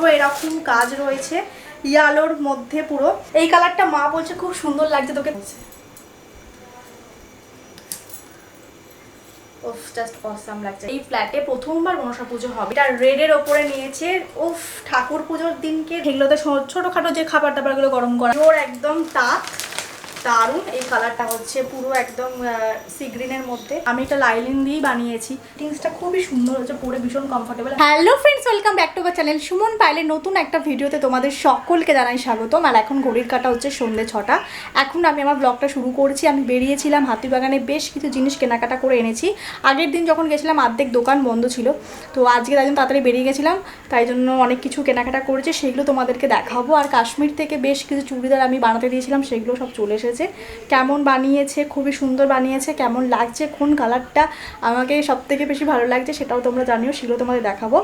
পুরো এরকম কাজ রয়েছে। ইয়ালোর মধ্যে পুরো। এই কালারটা মা বলছে খুব সুন্দর লাগছে তোকে। উফ জাস্ট অসাম লাগছে। এই ফ্ল্যাটে প্রথমবার মনসা পুজো হবে। এটা রেডের ওপরে নিয়েছে। উফ, ঠাকুর পুজোর দিনকে এগুলোতে ছোটোখাটো যে খাবার দাবারগুলো গরম করা। ওর একদম তাক দারুণ। এই কালারটা হচ্ছে পুরো একদম সি গ্রিনের মধ্যে। আমি এটা লাইলিন দিয়েই বানিয়েছি। ফিটিংসটা খুবই সুন্দর হচ্ছে পরে ভীষণ comfortable hello friends welcome back to channel Suman পাইলে নতুন একটা ভিডিওতে তোমাদের সকলকে জানাই স্বাগতম। আর এখন ঘড়ির কাটা হচ্ছে সন্ধ্যে ছটা। এখন আমি আমার ব্লগটা শুরু করছি। আমি বেরিয়েছিলাম হাতিবাগানে, বেশ কিছু জিনিস কেনাকাটা করে এনেছি। আগের দিন যখন গেছিলাম, অর্ধেক দোকান বন্ধ ছিল। তো আজকে তাই জন্য তাড়াতাড়ি বেরিয়ে গেছিলাম। তাই জন্য অনেক কিছু কেনাকাটা করেছি। সেগুলো তোমাদেরকে দেখাবো। আর কাশ্মীর থেকে বেশ কিছু চুড়িদার আমি বানাতে দিয়েছিলাম। সেগুলো সব চলে এসেছে কেমন বানিয়েছে, খুবই সুন্দর বানিয়েছে, কেমন লাগছে, কোন কালারটা আমাকে সব থেকে বেশি ভালো লাগছে সেটাও তোমরা জানিও, সেগুলো তোমাদের দেখাবো।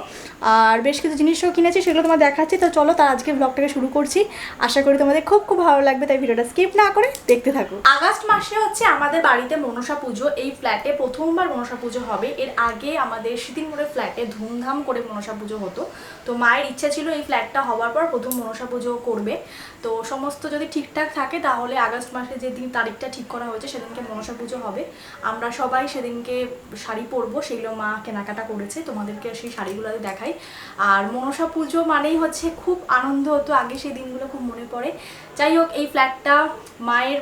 আর বেশ কিছু জিনিসও কিনেছি, সেগুলো তোমার দেখাচ্ছি। তো চলো তার আজকে ব্লগটাকে শুরু করছি। আশা করি তোমাদের খুব খুব ভালো লাগবে, তাই ভিডিওটা স্কিপ না করে দেখতে থাকো। আগস্ট মাসে হচ্ছে আমাদের বাড়িতে মনসা পুজো। এই ফ্ল্যাটে প্রথমবার মনসা পুজো হবে। এর আগে আমাদের সিতিনপুরের ফ্ল্যাটে ধুমধাম করে মনসা পুজো হতো। তো মায়ের ইচ্ছা ছিল এই ফ্ল্যাটটা হওয়ার পর প্রথম মনসা পুজো করবে। তো সমস্ত যদি ঠিকঠাক থাকে তাহলে আগস্ট মাসে যে দিন তারিখটা ঠিক করা হয়েছে সেদিনকে মনসা পুজো হবে। আমরা সবাই সেদিনকে শাড়ি পরবো, সেগুলো মা কেনাকাটা করেছে, তোমাদেরকে সেই শাড়িগুলো দেখাই। আর মনসা পুজো মানেই হচ্ছে খুব আনন্দ হতো আগে সেই দিনগুলো খুব মনে পড়ে। যাই হোক, এই ফ্ল্যাটটা মায়ের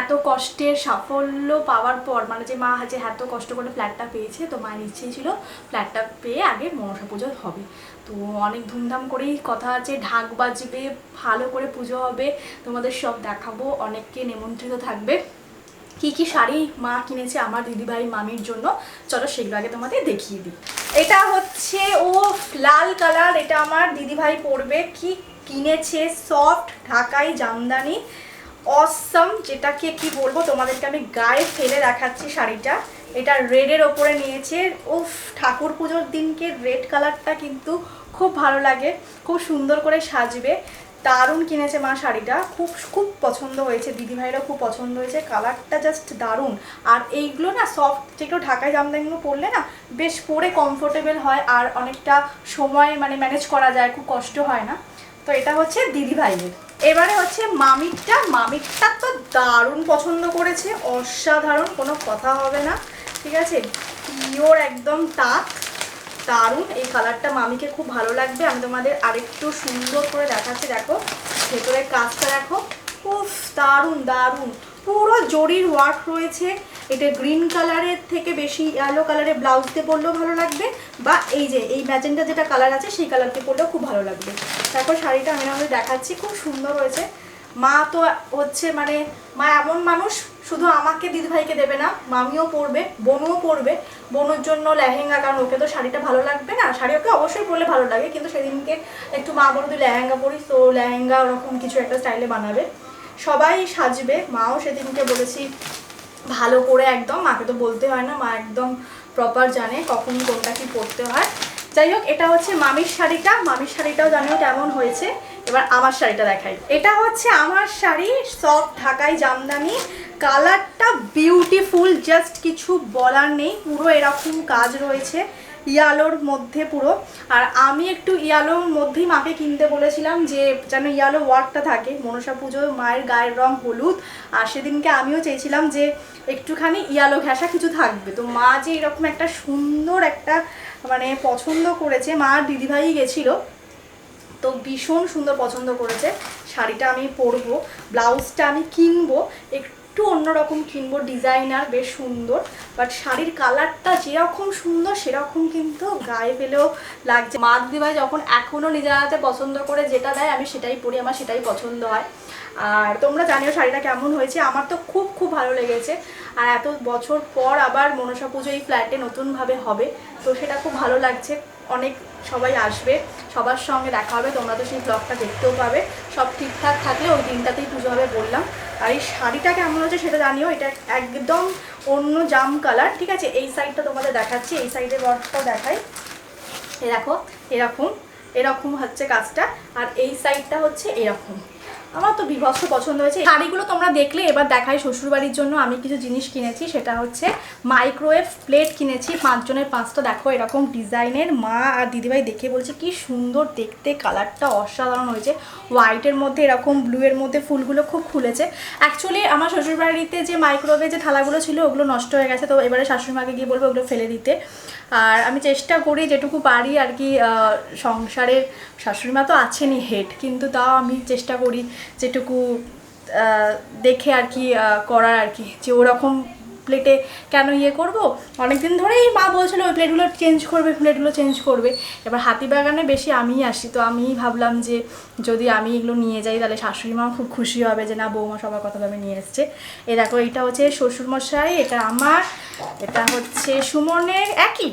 এত কষ্টের সাফল্য পাওয়ার পর মানে যে মা যে এত কষ্ট করে ফ্ল্যাটটা পেয়েছে, তো মায়ের ইচ্ছেই ছিল ফ্ল্যাটটা পেয়ে আগে মনসা পুজো হবে। তো অনেক ধুমধাম করেই কথা আছে, ঢাক বাজবে, ভালো করে পুজো হবে, তোমাদের সব দেখাবো, অনেককে নিমন্ত্রিত থাকবে। কি কি শাড়ি মা কিনেছে আমার দিদিভাই মামির জন্য, চলো সেগুলো আগে তোমাদের দেখিয়ে দিই। এটা হচ্ছে ও লাল কালার, এটা আমার দিদিভাই পরবে। কি কিনেছে? সফট ঢাকাই জামদানি। অসম যেটাকে কি বলব, তোমাদেরকে আমি গায়ে ফেলে দেখাচ্ছি শাড়িটা। এটা রেডের ওপরে নিয়েছে। উফ, ঠাকুর পুজোর দিনকে রেড কালারটা কিন্তু খুব ভালো লাগে। খুব সুন্দর করে সাজবে। দারুণ কিনেছে মা শাড়িটা। খুব খুব পছন্দ হয়েছে। দিদিভাইরাও খুব পছন্দ হয়েছে। কালারটা জাস্ট দারুণ। আর এইগুলো না সফট যেগুলো ঢাকায় জামদানিগুলো পরলে না বেশ পরে কমফোর্টেবল হয় আর অনেকটা সময় মানে ম্যানেজ করা যায়। খুব কষ্ট হয় না। তো এটা হচ্ছে দিদিভাইয়ের এবারে হচ্ছে মামিরটা। মামিরটা তো দারুণ পছন্দ করেছে, অসাধারণ, কোনো কথা হবে না, ঠিক আছে? পিওর একদম তাক দারুণ। এই কালারটা মামিকে খুব ভালো লাগবে। আমি তোমাদের আরেকটু সুন্দর করে দেখাচ্ছি, দেখো, ভেতরের কাজটা দেখো। উফ, দারুণ দারুণ। পুরো জরির ওয়ার্ক রয়েছে। এটা গ্রিন কালারের থেকে বেশি ইয়েলো কালারের ব্লাউজ দিয়ে পরলেও ভালো লাগবে, বা এই যে, এই ম্যাজেন্টা যেটা কালার আছে, সেই কালার দিয়ে পরলেও খুব ভালো লাগবে। তারপর শাড়িটা আমি আমাদের দেখাচ্ছি, খুব সুন্দর হয়েছে। মা তো হচ্ছে মানে মা এমন মানুষ, শুধু আমাকে দিদিভাইকে দেবে না, মামিও পরবে, বোনও পরবে, বোনের জন্য লেহেঙ্গা, কারণ ওকে তো শাড়িটা ভালো লাগবে না। শাড়ি ওকে অবশ্যই পরলে ভালো লাগে, কিন্তু সেদিনকে একটু মা বলো, তুই লেহেঙ্গা পরিস, তো লেহেঙ্গা ওরকম কিছু একটা স্টাইলে বানাবে। সবাই সাজবে, মাও সেদিনকে বলেছি ভালো করে একদম, মাকে তো বলতে হয় না, মা একদম প্রপার জানে কখন কোনটা কি পরতে হয়। যাই হোক, এটা হচ্ছে মামির শাড়িটা। মামির শাড়িটাও জানিও কেমন হয়েছে। এবার আমার শাড়িটা দেখাই। এটা হচ্ছে আমার শাড়ি সব ঢাকাই, জামদানি। কালারটা বিউটিফুল জাস্ট কিছু বলার নেই। পুরো এরকম কাজ রয়েছে। ইয়ালোর মধ্যে পুরো। আর আমি একটু ইয়ালোর মধ্যেই মাকে কিনতে বলেছিলাম যে, যেন ইয়ালো ওয়ার্কটা থাকে, মনসা পুজো মায়ের গায়ের রং হলুদ। আর সেদিনকে আমিও চেয়েছিলাম যে, একটুখানি ইয়ালো ঘেঁষা কিছু থাকবে। তো মা যে এরকম একটা সুন্দর একটা মানে পছন্দ করেছে, মা দিদিভাই গেছিল, তো ভীষণ সুন্দর পছন্দ করেছে। শাড়িটা আমি পরবো, ব্লাউজটা আমি কিনবো, একটু অন্যরকম কিনবো, ডিজাইনার বেশ সুন্দর বাট শাড়ির কালারটা যেরকম সুন্দর, সেরকম কিন্তু গায়ে পেলেও লাগছে। মা দিদিভাই যখন এখনও নিজের হাতে পছন্দ করে যেটা দেয়, আমি সেটাই পরি, আমার সেটাই পছন্দ হয়। আর তোমরা জানিও শাড়িটা কেমন হয়েছে, আমার তো খুব খুব ভালো লেগেছে। আর এত বছর পর আবার মনসা পুজো এই ফ্ল্যাটে নতুনভাবে হবে, তো সেটা খুব ভালো লাগছে। অনেক সবাই আসবে, সবার সঙ্গে দেখা হবে, তোমরা তো সেই ব্লগটা দেখতেও পাবে। সব ঠিকঠাক থাকলে ওই দিনটাতেই পুজো হবে বললাম। আর এই শাড়িটা কেমন হচ্ছে সেটা জানিও, এটা একদম অন্য জাম কালার ঠিক আছে? এই সাইডটা তোমাদের দেখাচ্ছি, এই সাইডের বর্ডটাও দেখাই। এ দেখো, এরকম এরকম হচ্ছে কাজটা, আর এই সাইডটা হচ্ছে এরকম। আমার তো বিভৎস পছন্দ হয়েছে। শাড়িগুলো তোমরা দেখলে এবার দেখাই শ্বশুরবাড়ির জন্য আমি কিছু জিনিস কিনেছি, সেটা হচ্ছে মাইক্রোওয়েভ প্লেট কিনেছি, পাঁচজনের পাঁচটা। দেখো এরকম ডিজাইনের। মা আর দিদিভাই দেখে বলছে, কি সুন্দর দেখতে, কালারটা অসাধারণ হয়েছে। হোয়াইটের মধ্যে এরকম ব্লু এর মধ্যে ফুলগুলো খুব খুলেছে। অ্যাকচুয়ালি আমার শ্বশুরবাড়িতে যে মাইক্রোওয়েভে যে থালাগুলো ছিল, ওগুলো নষ্ট হয়ে গেছে। তো এবারে শাশুড়িমাকে গিয়ে বলব ওগুলো ফেলে দিতে। আর আমি চেষ্টা করি যেটুকু পারি আর কি সংসারের শাশুড়িমা তো আছেনই হেড কিন্তু তাও আমি চেষ্টা করি যেটুকু দেখে আর কি করার আর কি। যে ওরকম প্লেটে কেন ইয়ে করব? অনেকদিন ধরেই মা বলছিল, ওই প্লেটগুলো চেঞ্জ করবে প্লেটগুলো চেঞ্জ করবে। এবার হাতিবাগানে বেশি আমিই আসি, তো আমিই ভাবলাম যে যদি আমি এগুলো নিয়ে যাই, তাহলে শাশুড়ি মা খুব খুশি হবে যে, না, বৌমা সবার কথা ভাবে নিয়ে এসছে। এ দেখো এটা হচ্ছে শ্বশুরমশাই, এটা আমার, এটা হচ্ছে সুমনের একই,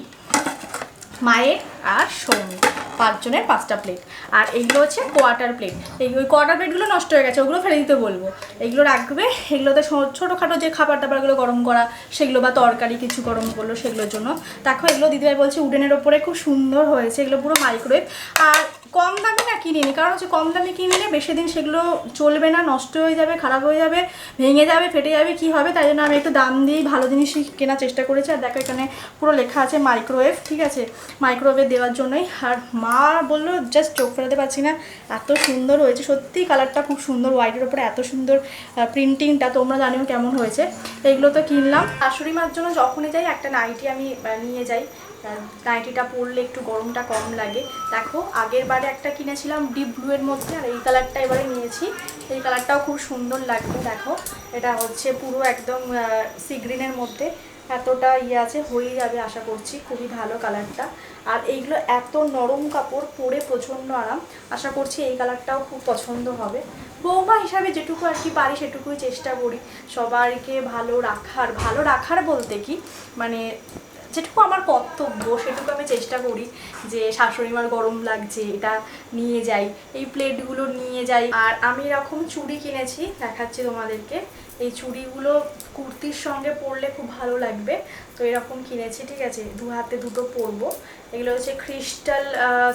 মায়ের আর সৌমি পাঁচজনের পাঁচটা প্লেট আর এইগুলো হচ্ছে কোয়ার্টার প্লেট এই ওই কোয়ার্টার প্লেটগুলো নষ্ট হয়ে গেছে, ওগুলো ফেলে দিতে বলব। এগুলো রাখবে, এগুলোতে ছোটোখাটো যে খাবার দাবারগুলো গরম করা, সেগুলো বা তরকারি কিছু গরম করল, সেগুলোর জন্য। দেখো এগুলো দিদিভাই বলছে, উডেনের ওপরে খুব সুন্দর হয়েছে, এগুলো পুরো মাইক্রোওয়েভ আর কম দামে না কিনিনি কারণ হচ্ছে কম দামে কিনলে বেশি দিন সেগুলো চলবে না, নষ্ট হয়ে যাবে, খারাপ হয়ে যাবে, ভেঙে যাবে, ফেটে যাবে, কি হবে? তাই জন্য আমি একটু দাম দিয়েই ভালো জিনিসই কেনার চেষ্টা করেছি। আর দেখো এখানে পুরো লেখা আছে মাইক্রোওয়েভ ঠিক আছে? মাইক্রোওয়েভ দেওয়ার জন্যই। আর মা বলল জাস্ট চোখ ফেরাতে পারছি না। এত সুন্দর হয়েছে। সত্যি কালারটা খুব সুন্দর। হোয়াইটের ওপরে এত সুন্দর প্রিন্টিংটা তোমরা জানিও কেমন হয়েছে। এগুলো তো কিনলাম। শাশুড়ি মার জন্য যখনই যাই, একটা নাইটি আমি নিয়ে যাই। নাইটিটা পরলে একটু গরমটা কম লাগে। দেখো, আগের বারে একটা কিনেছিলাম ডিপ ব্লু এর মধ্যে, আর এই কালারটা এবারে নিয়েছি। এই কালারটাও খুব সুন্দর লাগবে দেখো। এটা হচ্ছে পুরো একদম সি গ্রিনের মধ্যে। এতটা ইয়ে আছে হয়ে যাবে আশা করছি, খুবই ভালো কালারটা আর এইগুলো এত নরম কাপড় পরে প্রচণ্ড আরাম। আশা করছি এই কালারটাও খুব পছন্দ হবে। বৌমা হিসাবে যেটুকু আর কি পারি, সেটুকুই চেষ্টা করি। সবাইকে ভালো রাখার ভালো রাখার বলতে কি? মানে যেটুকু আমার কর্তব্য, সেটুকু আমি চেষ্টা করি যে শাশুড়ি মার গরম লাগছে, এটা নিয়ে যাই। এই প্লেটগুলো নিয়ে যাই। আর আমি এরকম চুড়ি কিনেছি, দেখাচ্ছি তোমাদেরকে। এই চুড়িগুলো কুর্তির সঙ্গে পরলে খুব ভালো লাগবে। তো এরকম কিনেছি, ঠিক আছে? দু হাতে দুটো পরবো। এগুলো হচ্ছে ক্রিস্টাল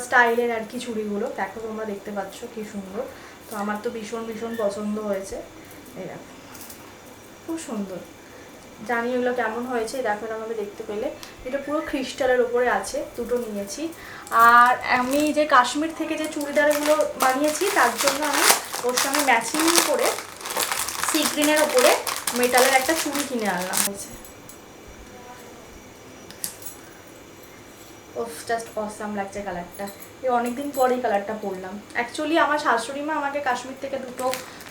স্টাইলের আর কি চুড়িগুলো। দেখো তোমরা দেখতে পাচ্ছ কি সুন্দর। তো আমার তো ভীষণ ভীষণ পছন্দ হয়েছে। এরকম খুব সুন্দর। জানি এগুলো কেমন হয়েছে দেখো আমাকে দেখতে পেলে। এটা পুরো ক্রিস্টালের ওপরে আছে, দুটো নিয়েছি। আর আমি যে কাশ্মীর থেকে যে চুড়িদারগুলো বানিয়েছি, তার জন্য আমি ওর সঙ্গে ম্যাচিং করে সি গ্রিনের ওপরে মেটালের একটা চুড়ি কিনে আনলাম। হয়েছে ওফ জাস্ট অসাম লাগছে কালারটা এই অনেকদিন পরেই কালারটা পরলাম। অ্যাকচুয়ালি আমার শাশুড়ি মা আমাকে কাশ্মীর থেকে দুটো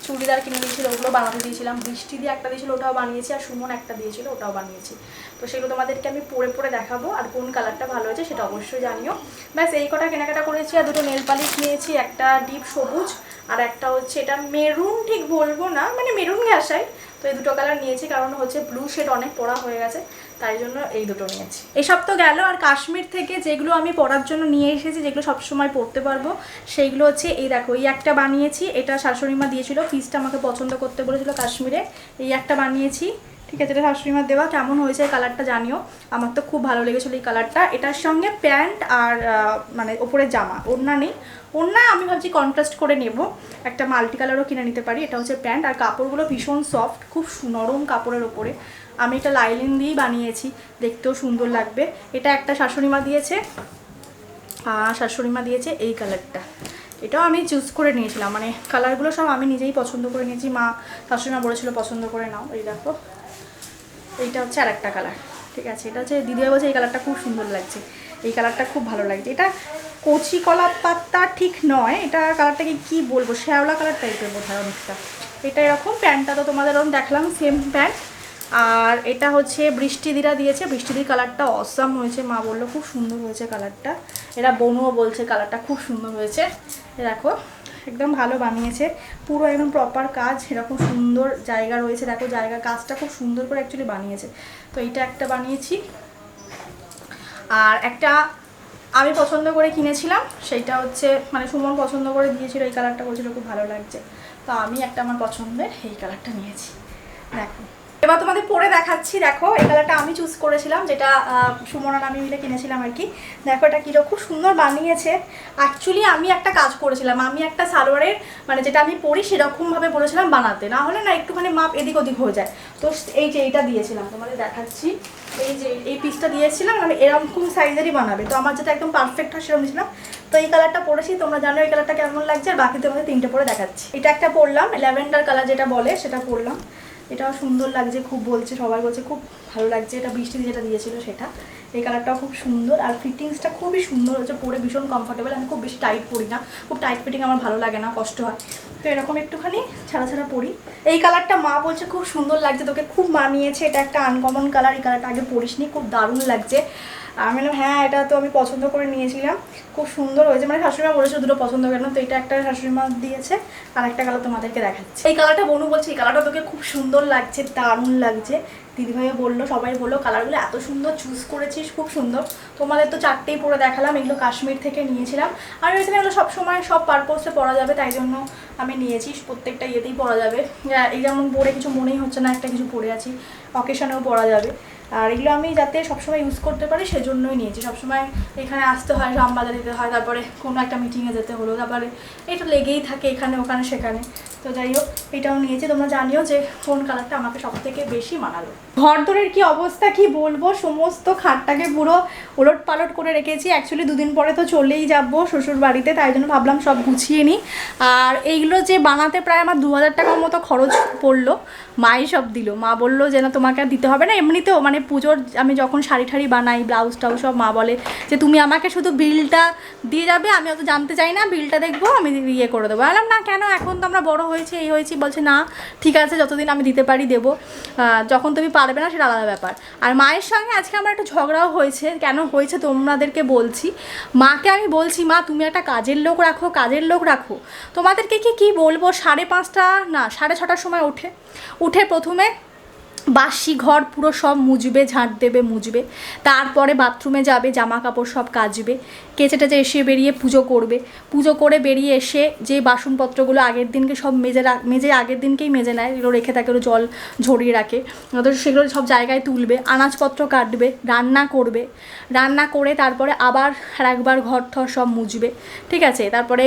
চুড়িদার কিনে দিয়েছিল, ওগুলো বানাতে দিয়েছিলাম। বৃষ্টি দিয়ে একটা দিয়েছিল, ওটাও বানিয়েছি, আর সুমন একটা দিয়েছিল, ওটাও বানিয়েছি। তো সেগুলো তোমাদেরকে আমি পরে পরে দেখাবো, আর কোন কালারটা ভালো হয়েছে সেটা অবশ্যই জানিও। ব্যাস, এই কটা কেনাকাটা করেছি, আর দুটো নেল পালিশ নিয়েছি, একটা ডিপ সবুজ, আর একটা হচ্ছে, এটা মেরুন ঠিক বলব না মানে মেরুন ঘাসাই তো এই দুটো কালার নিয়েছি, কারণ হচ্ছে ব্লু শেড অনেক পরা হয়ে গেছে। তাই জন্য এই দুটো নিয়েছি। এসব তো গেল, আর কাশ্মীর থেকে যেগুলো আমি পরার জন্য নিয়ে এসেছি, যেগুলো সবসময় পরতে পারব, সেইগুলো হচ্ছে এই দেখো, এই একটা বানিয়েছি, এটা শাশুড়ি মা দিয়েছিল পিসটা আমাকে পছন্দ করতে বলেছিল কাশ্মীরে, এই একটা বানিয়েছি, ঠিক আছে, এটা শাশুড়ি মার দেওয়া, কেমন হয়েছে কালারটা জানিও, আমার তো খুব ভালো লেগেছিলো এই কালারটা, এটার সঙ্গে প্যান্ট আর মানে ওপরে জামা, ওড়না নেই, ওড়না আমি ভাবছি কন্ট্রাস্ট করে নেব, একটা মাল্টি কালারও কিনে নিতে পারি, এটা হচ্ছে প্যান্ট, আর কাপড়গুলো ভীষণ সফট খুব নরম কাপড়ের ওপরে আমি এটা লাইলিন দিয়েই বানিয়েছি, দেখতেও সুন্দর লাগবে। এটা একটা শাশুড়িমা দিয়েছে আর শাশুড়ি মা দিয়েছে এই কালারটা এটাও আমি চুজ করে নিয়েছিলাম মানে কালারগুলো সব আমি নিজেই পছন্দ করে নিয়েছি। মা, শাশুড়িমা বলেছিল পছন্দ করে নাও, এই দেখো। এইটা হচ্ছে আর একটা কালার ঠিক আছে? এটা হচ্ছে, দিদিভাই বলছে এই কালারটা খুব সুন্দর লাগছে। এই কালারটা খুব ভালো লাগছে। এটা কচি কলা পাতা ঠিক নয়, এটা কালারটাকে কি বলব? শ্যাওলা কালার টাইপের বোধ হয় অনেকটা। এটা এরকম প্যান্টটা তো তোমাদের ওরকম দেখলাম সেম প্যান্ট আর এটা হচ্ছে বৃষ্টিদিরা দিয়েছে। বৃষ্টিদির কালারটা অসাম হয়েছে। মা বলল, খুব সুন্দর হয়েছে কালারটা। এরা বনুও বলছে, কালারটা খুব সুন্দর হয়েছে। দেখো, একদম ভালো বানিয়েছে। পুরো একদম প্রপার কাজ এরকম সুন্দর জায়গা রয়েছে। দেখো, জায়গা কাজটা খুব সুন্দর করে অ্যাকচুয়ালি বানিয়েছে। তো এইটা একটা বানিয়েছি। আর একটা আমি পছন্দ করে কিনেছিলাম, সেইটা হচ্ছে মানে সুমন পছন্দ করে দিয়েছিল, এই কালারটা বলছিল, খুব ভালো লাগছে। তো আমি একটা আমার পছন্দের, এই কালারটা নিয়েছি। দেখো। এবার তোমাদের পরে দেখাচ্ছি, দেখো, এই কালারটা আমি চুজ করেছিলাম, যেটা সুমন আমি মিলে কিনেছিলাম আর কি। দেখো, এটা কীরকম খুব সুন্দর বানিয়েছে। অ্যাকচুয়ালি আমি একটা কাজ করেছিলাম, আমি একটা সালোয়ারের মানে যেটা আমি পরি সেরকমভাবে বলেছিলাম বানাতে। না হলে না একটুখানি মাপ এদিক ওদিক হয়ে যায়। তো এই যে এইটা দিয়েছিলাম, তোমাদের দেখাচ্ছি। এই যে এই পিসটা দিয়েছিলাম আমি এরকম সাইজেরই বানাবে। তো আমার যেটা একদম পারফেক্ট হয় সেরকম ছিলাম তো এই কালারটা পরেছি, তোমরা জানো এই কালারটা কেমন লাগছে, আর বাকি তোমাদের তিনটে পরে দেখাচ্ছি। এটা একটা পরলাম, ল্যাভেন্ডার কালার যেটা বলে, সেটা পরলাম। এটাও সুন্দর লাগছে, খুব বলছে, সবাই বলছে, খুব ভালো লাগছে, এটা বৃষ্টি যেটা দিয়েছিল সেটা। এই কালারটাও খুব সুন্দর আর ফিটিংসটা খুবই সুন্দর হচ্ছে, পরে ভীষণ কমফোর্টেবল আমি খুব বেশি টাইট পরি না। খুব টাইট ফিটিং আমার ভালো লাগে না, কষ্ট হয়। তো এরকম একটুখানি ছাড়া ছাড়া পরি। এই কালারটা মা বলছে খুব সুন্দর লাগছে, তোকে খুব মানিয়েছে, এটা একটা আনকমন কালার এই কালারটা আগে পরিসনি, খুব দারুণ লাগছে। আমি বললাম হ্যাঁ এটা তো আমি পছন্দ করে নিয়েছিলাম, খুব সুন্দর হয়েছে। মানে শাশুড়িমা বলেছে, দুটো পছন্দ কেন তো এটা একটা শাশুড়িমা দিয়েছে আর একটা কালার তোমাদেরকে দেখাচ্ছে। এই কালারটা বনু বলছে, এই কালারটা তোকে খুব সুন্দর লাগছে, দারুণ লাগছে। দিদিভাইও বলল, সবাই বলল কালারগুলো এত সুন্দর চুজ করেছিস, খুব সুন্দর। তোমাদের তো চারটেই পরে দেখালাম, এগুলো কাশ্মীর থেকে নিয়েছিলাম। আর ভেবেছিলাম এগুলো সবসময় সব পারপোসে পরা যাবে, তাই জন্য আমি নিয়েছি, প্রত্যেকটা ইয়েতেই পরা যাবে। এই যেমন পরে কিছু মনেই হচ্ছে না, একটা কিছু পরে আছি অকেশনেও পরা যাবে। আর এগুলো আমি যাতে সবসময় ইউজ করতে পারি সেজন্যই নিয়েছি। সবসময় এখানে আসতে হয়, রামবাজার দিতে হয়, তারপরে কোনো একটা মিটিংয়ে যেতে হলো, তারপরে এটা লেগেই থাকে এখানে, ওখানে, সেখানে। তো যাই হোক, এটাও নিয়েছি। তোমরা জানিও যে কোন কালারটা আমাকে সব থেকে বেশি মানালো। ঘর দরের কি অবস্থা কি বলব? সমস্ত খাটটাকে পুরো ওলট পালট করে রেখেছি। অ্যাকচুয়ালি দুদিন পরে তো চলেই যাব শ্বশুর বাড়িতে তাই জন্য ভাবলাম সব গুছিয়ে নিই। আর এইগুলো যে বানাতে প্রায় আমার দু হাজার টাকার মতো খরচ পড়ল। মাই সব দিল। মা বলল যে না তোমাকে আর দিতে হবে না। এমনিতেও মানে পুজোর আমি যখন শাড়ি ঠাড়ি বানাই ব্লাউজ টাউজ সব মা বলে যে, তুমি আমাকে শুধু বিলটা দিয়ে যাবে, আমি অত জানতে চাই না, বিলটা দেখব, আমি ইয়ে করে দেবো। বললাম, না কেন? এখন তো আমরা বড় হয়েছে, এই হয়েছি। বলছে, না, ঠিক আছে, যতদিন আমি দিতে পারি দেবো। যখন তুমি পারবে না, সেটা আলাদা ব্যাপার। আর মায়ের সঙ্গে আজকে আমার একটা ঝগড়াও হয়েছে। কেন হয়েছে তোমাদেরকে বলছি। মাকে আমি বলছি, মা, তুমি একটা কাজের লোক রাখো, কাজের লোক রাখো। তোমাদেরকে কি কি বলব? সাড়ে পাঁচটা, না, সাড়ে ছটার সময় ওঠে। উঠে প্রথমে বাসি ঘর পুরো সব মুজবে, ঝাঁট দেবে, মুজবে। তারপরে বাথরুমে যাবে জামা কাপড় সব কাচবে। কেচে টেচে এসে বেরিয়ে পুজো করবে। পুজো করে বেরিয়ে এসে যে বাসনপত্রগুলো আগের দিনকে সব মেজে মেজে আগের দিনকেই মেজে নেয় এগুলো রেখে থাকে জল ঝরিয়ে রাখে। তো সেগুলো সব জায়গায় তুলবে, আনাজপত্র কাটবে, রান্না করবে। রান্না করে তারপরে আবার একবার ঘর ঠর সব মুজবে। ঠিক আছে? তারপরে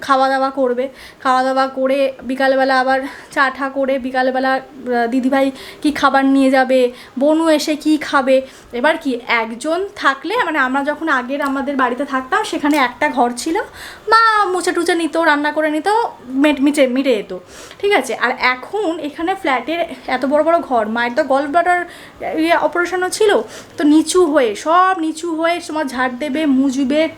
খাওয়া দাওয়া করবে। খাওয়া দাওয়া করে বিকালবেলা আবার চা ঠা করে বিকালবেলা দিদিভাই কি খাবার নিয়ে যাবে, বনু এসে কি খাবে। এবার কি, একজন থাকলে মানে আমরা যখন আগের আমাদের বাড়িতে থাকতাম, সেখানে একটা ঘর ছিল। মা মুছে টুচে নিত, রান্না করে নিত, মেট- মিটে মিটে যেত। ঠিক আছে? আর এখন এখানে ফ্ল্যাটের এত বড় বড় ঘর, মায়ের তো গল্ফ ব্লাডার অপারেশনও ছিল। তো নিচু হয়ে, সব নিচু হয়ে তোমার ঝাড় দেবে, মুজবে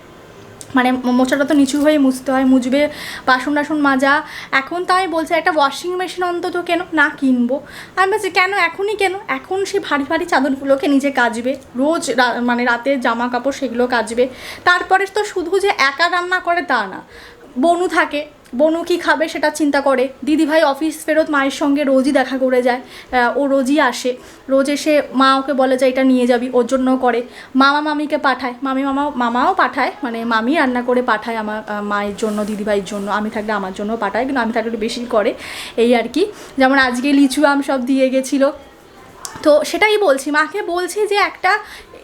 মানে মোচাটা তো নিচু হয়ে মুছতে হয় মুজবে বাসন টাসন মাজা। এখন তো আমি বলছি, একটা ওয়াশিং মেশিন অন্তত কেন না কিনবো? আমি বলছি, কেন এখনই কেন? এখন সে ভারী ভারী চাদরগুলোকে নিজে কাচবে। রোজ মানে রাতের জামা কাপড় সেগুলো কাচবে। তারপরে তো শুধু যে একা রান্না করে তা না। বনু থাকে বনু কি খাবে সেটা চিন্তা করে। দিদিভাই অফিস ফেরত মায়ের সঙ্গে রোজই দেখা করে যায় ও রোজই আসে। রোজ এসে মা ওকে বলে যে, এটা নিয়ে যাবি। ওর জন্য করে। মামা মামিকে পাঠায়। মামি মামা মামাও পাঠায় মানে মামি রান্না করে পাঠায় আমার মায়ের জন্য, দিদিভাইয়ের জন্য। আমি থাকলে আমার জন্য পাঠায়, কিন্তু আমি থাকলে একটু বেশি করে। এই আর কি। যেমন আজকে লিচু আম সব দিয়ে গেছিল। তো সেটাই বলছি। মাকে বলছি যে, একটা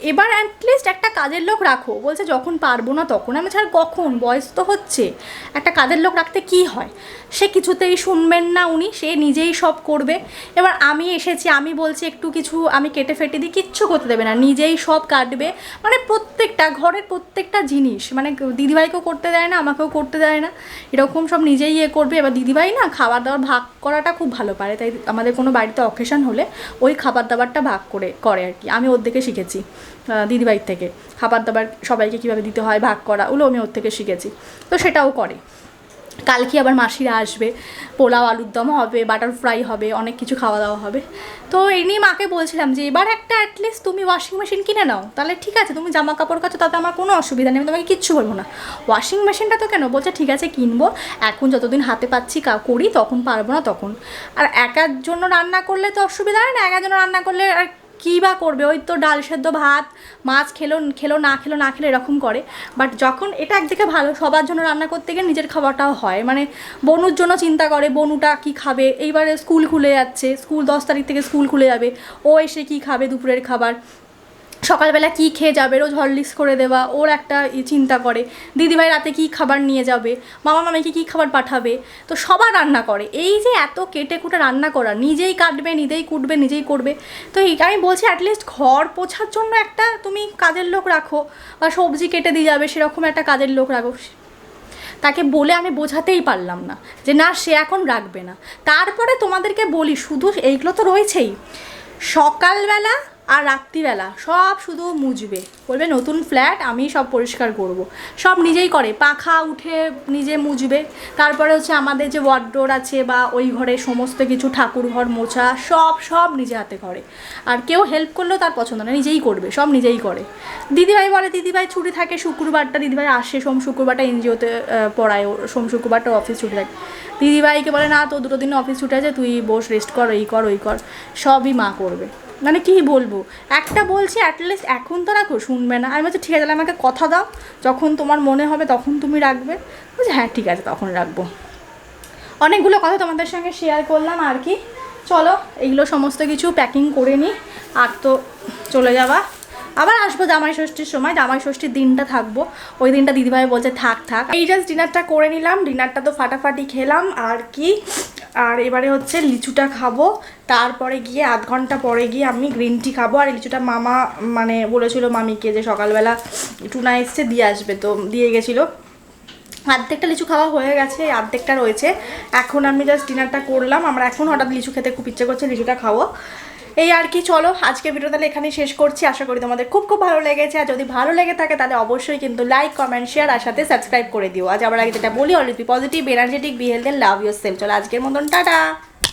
এবার অ্যাটলিস্ট একটা কাজের লোক রাখো। বলছে, যখন পারব না তখন। আমি ছাড় কখন? বয়স তো হচ্ছে। একটা কাজের লোক রাখতে কি হয়? সে কিছুতেই শুনবেন না উনি, সে নিজেই সব করবে। এবার আমি এসেছি, আমি বলছি, একটু কিছু আমি কেটে ফেটে দিই, কিচ্ছু করতে দেবে না। নিজেই সব কাটবে। মানে প্রত্যেকটা, ঘরের প্রত্যেকটা জিনিস মানে দিদিভাইকেও করতে দেয় না, আমাকেও করতে দেয় না। এরকম সব নিজেই ইয়ে করবে। এবার দিদিভাই না খাবার দাবার ভাগ করাটা খুব ভালো পারে। তাই আমাদের কোনো বাড়িতে অকেশন হলে ওই খাবার দাবারটা ভাগ করে করে আর কি। আমি ওর থেকে শিখেছি। দিদিভাইয়ের থেকে। খাবার দাবার সবাইকে কীভাবে দিতে হয়, ভাগ করা, ওগুলো আমি ওর থেকে শিখেছি। তো সেটাও করে। কালকে আবার মাসিরা আসবে, পোলাও, আলুর দম হবে বাটার ফ্রাই হবে, অনেক কিছু খাওয়া দাওয়া হবে। তো এই নিয়ে মাকে বলছিলাম যে, এবার একটা অ্যাটলিস্ট তুমি ওয়াশিং মেশিন কিনে নাও। তাহলে ঠিক আছে, তুমি জামা কাপড় কাচো, তাতে আমার কোনো অসুবিধা নেই, আমি তোমাকে কিচ্ছু বলব না। ওয়াশিং মেশিনটা তো কেন? বলছে, ঠিক আছে, কিনবো। এখন যতদিন হাতে পাচ্ছি করি, তখন পারব না তখন। আর একার জন্য রান্না করলে তো অসুবিধা হয় না একার জন্য রান্না করলে আর কী বা করবে? ওই তো ডাল সেদ্ধ ভাত, মাছ খেলো খেলো, না খেলো না খেলো এরকম করে। বাট যখন এটা একদিকে ভালো, সবার জন্য রান্না করতে গিয়ে নিজের খাবারটাও হয়। মানে বনুর জন্য চিন্তা করে, বনুটা কি খাবে? এইবারে স্কুল খুলে যাচ্ছে, স্কুল দশ তারিখ থেকে স্কুল খুলে যাবে। ও এসে কি খাবে দুপুরের খাবার? সকালবেলা কি খেয়ে যাবে? রোজ হরলিক্স করে দেওয়া, ওর একটা চিন্তা করে। দিদিভাই রাতে কি খাবার নিয়ে যাবে? মামা মামিকে কি খাবার পাঠাবে? তো সবার রান্না করে। এই যে এত কেটে কুটে রান্না করা, নিজেই কাটবে, নিজেই কুটবে, নিজেই করবে। তো এই আমি বলছি অ্যাটলিস্ট ঘর পোছার জন্য একটা তুমি কাজের লোক রাখো বা সবজি কেটে দিয়ে যাবে, সেরকম একটা কাজের লোক রাখো। তাকে বলে আমি বোঝাতেই পারলাম না যে না, সে এখন রাখবে না। তারপরে তোমাদেরকে বলি, শুধু এইগুলো তো রয়েছেই। সকালবেলা আর রাত্রিবেলা সব শুধু মুজবে। বলবে, নতুন ফ্ল্যাট, আমি সব পরিষ্কার করব। সব নিজেই করে, পাখা উঠে নিজে মুজবে। তারপরে হচ্ছে আমাদের যে ওয়ার্ডোর আছে বা ওই ঘরে সমস্ত কিছু ঠাকুর ঘর মোছা, সব সব নিজে হাতে করে। আর কেউ হেল্প করলেও তার পছন্দ না, নিজেই করবে, সব নিজেই করে। দিদিভাই বলে, দিদিভাই ছুটি থাকে শুক্রবারটা, দিদিভাই আসে সোম শুক্রবারটা এনজিওতে পড়ায়, ও সোম শুক্রবারটা অফিস ছুটি থাকে। দিদিভাইকে বলে, না তো দুটো দিন অফিস ছুটি আছে, তুই বস রেস্ট কর, এই কর, ওই কর। সবই মা করবে। মানে কী বলব? একটা বলছি অ্যাটলিস্ট এখন তো রাখো শুনবে না। আমি বলছি, ঠিক আছে, তাহলে আমাকে কথা দাও। যখন তোমার মনে হবে তখন তুমি রাখবে। বলছি হ্যাঁ ঠিক আছে, তখন রাখব। অনেকগুলো কথা তোমাদের সঙ্গে শেয়ার করলাম আর কি। চলো, এইগুলো সমস্ত কিছু প্যাকিং করে নিই। আর তো চলে যাওয়া আবার আসব জামাই ষষ্ঠীর সময়, জামাই ষষ্ঠীর দিনটা থাকব। ওই দিনটা দিদিভাই বলছে, থাক থাক। এই জাস্ট ডিনারটা করে নিলাম ডিনারটা তো ফাটাফাটি খেলাম, আর কি? আর এবারে হচ্ছে লিচুটা খাব, তারপরে গিয়ে আধ ঘণ্টা পরে গিয়ে আমি গ্রিন টি খাব, আর লিচুটা মামা মানে বলেছিল মামিকে যে সকালবেলা টুনা এসছে, দিয়ে আসবে তো, দিয়ে গেছিল। আর্ধেকটা লিচু খাওয়া হয়ে গেছে, এই অর্ধেকটা রয়েছে। এখন আমি জাস্ট ডিনারটা করলাম, আমরা এখন হঠাৎ লিচু খেতে খুব ইচ্ছে করছে, লিচুটা খাব। এই আর কি, চলো আজকে ভিডিও তাহলে এখানেই শেষ করছি। আশা করি তোমাদের খুব খুব ভালো লেগেছে। আর যদি ভালো লেগে থাকে, তাহলে অবশ্যই কিন্তু লাইক কমেন্ট শেয়ার আর সাথে সাবস্ক্রাইব করে দিও। আজ আবার আগে যেটা বলি already positive energetic be love yourself চলো, আজকের মতন, টাটা!